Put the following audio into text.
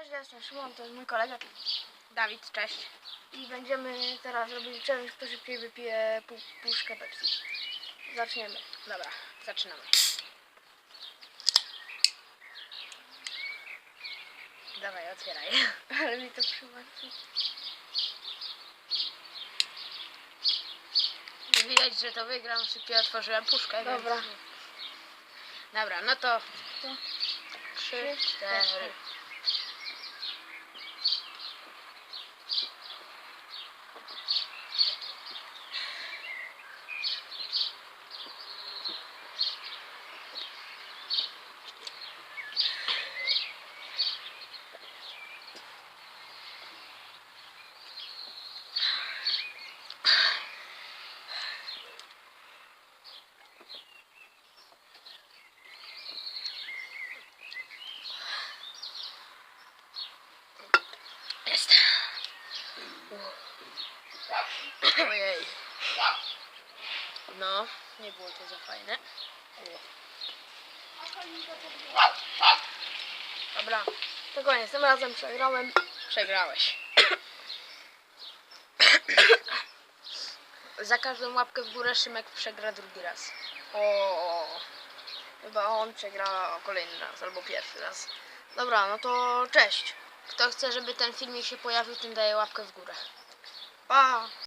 Cześć, ja jestem Szymon, to jest mój kolega Dawid, cześć. i będziemy teraz robić challenge, kto szybciej wypije pół, puszkę Pepsi. Zaczniemy. Dobra, zaczynamy. Dawaj, otwieraj. Ale mi to przyłączy. Widać, że to wygram, szybciej otworzyłem puszkę. więc- Dobra. Dobra, no to trzy, cztery. cztery. Jest. Ojej. No, nie było to za fajne. Dobra, To koniec, tym razem przegrałem. przegrałeś. Za każdą łapkę w górę Szymek przegra drugi raz. O, chyba on przegra kolejny raz, albo pierwszy raz. Dobra, no to cześć. Kto chce, żeby ten filmik się pojawił, tym daje łapkę w górę. Pa!